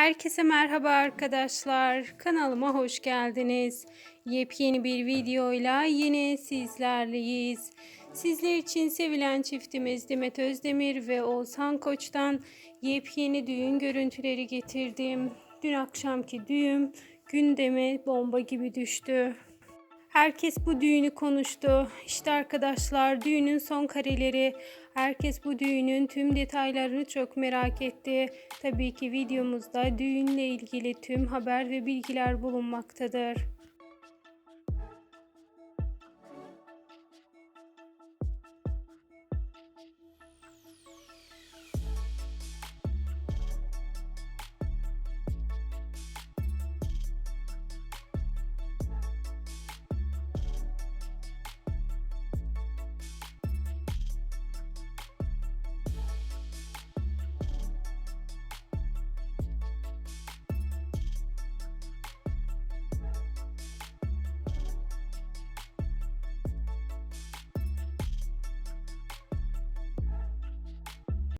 Herkese merhaba arkadaşlar. Kanalıma hoş geldiniz. Yepyeni bir videoyla yine sizlerleyiz. Sizler için sevilen çiftimiz Demet Özdemir ve Oğuzhan Koç'tan yepyeni düğün görüntüleri getirdim. Dün akşamki düğün gündeme bomba gibi düştü. Herkes bu düğünü konuştu. İşte arkadaşlar düğünün son kareleri. Herkes bu düğünün tüm detaylarını çok merak etti. Tabii ki videomuzda düğünle ilgili tüm haber ve bilgiler bulunmaktadır.